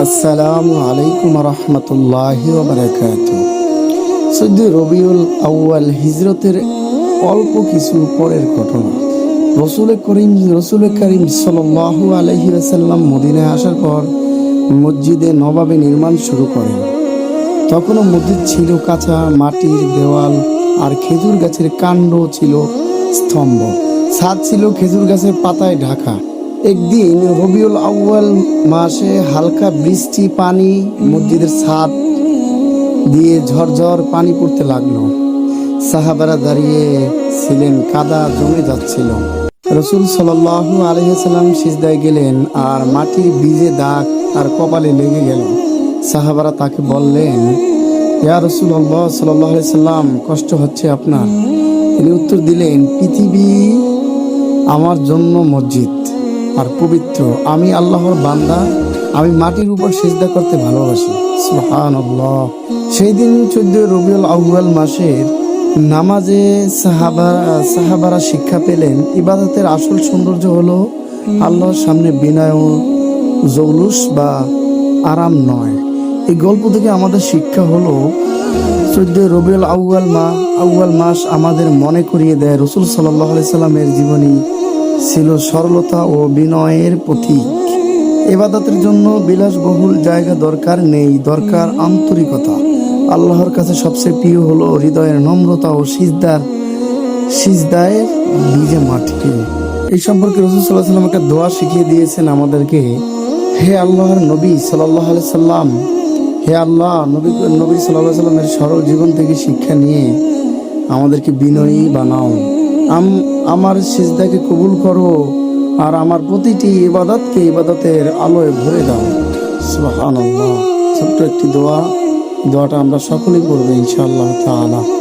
আসসালামু আলাইকুম রহমতুল্লাহ বারাকাত সদ্য রবিউল আউয়াল হিজরতের অল্প কিছু পরের ঘটনা। রসুল করিম রসুল করিম সাল্লাহু আলহি আসাল্লাম মদিনায় আসার পর মসজিদে নবাবে নির্মাণ শুরু করেন। তখনও মসজিদ ছিল কাঁচা, মাটির দেওয়াল আর খেজুর গাছের কাণ্ড ছিল স্তম্ভ। ছাদ ছিল খেজুর গাছের পাতায় ঢাকা। একদিন রবিউল আউয়াল মাসে হালকা বৃষ্টি, পানি, মসজিদের ছাদ দিয়ে ঝরঝর পানি পড়তে লাগল। সাহাবারা দাঁড়িয়ে ছিলেন, কাদা জমে যাচ্ছিল। রসুল সাল্লাল্লাহু আলহিহাল্লাম সিজদায় গেলেন আর মাটির বীজে দাগ আর কপালে লেগে গেল। সাহাবারা তাকে বললেন, ইয়া রসুল আল্লাহ সাল্লাহ সাল্লাম কষ্ট হচ্ছে আপনার। তিনি উত্তর দিলেন, পৃথিবী আমার জন্য মসজিদ। আর পবিত্র। আমি আল্লাহর বান্দা, আমি মাটির উপর সিজদা করতে ভালোবাসি। সুবহানাল্লাহ। সেই দিন চোদ্দ রবিউল আউয়াল মাসের নামাজে সাহাবা, সাহাবারা শিক্ষা পেলেন, ইবাদতের আসল সৌন্দর্য হলো আল্লাহর সামনে বিনয়, জৌলুস বা আরাম নয়। এই গল্প থেকে আমাদের শিক্ষা হলো, চোদ্দ রবিউল আউয়াল মা, আউয়াল মাস আমাদের মনে করিয়ে দেয় রসুল সাল্লাহ সাল্লামের জীবনী ছিল সরলতা ও বিনয়ের প্রতীক। এবাদতের জন্য বিলাসবহুল জায়গা দরকার নেই, দরকার আন্তরিকতা। আল্লাহর কাছে সবচেয়ে প্রিয় হলো হৃদয়ের নম্রতা ও সিজদার সিজদায়ের বীজে মাটি এই সম্পর্কে রসুল সাল্লাহ সাল্লাম একটা দোয়া শিখিয়ে দিয়েছেন আমাদেরকে। হে আল্লাহর নবী সাল্লাহ আলি সাল্লাম হে আল্লাহ, নবী নবী সাল্লাহ সাল্লামের সরল জীবন থেকে শিক্ষা নিয়ে আমাদেরকে বিনয়ী বানাও। আমার সিজদাকে কবুল করো আর আমার প্রতিটি ইবাদতকে ইবাদতের আলোয় ভরে দাও। সুবহানাল্লাহ। ছোট্ট একটি দোয়া। দোয়াটা আমরা সকলেই করব ইনশাআল্লাহ তাআলা।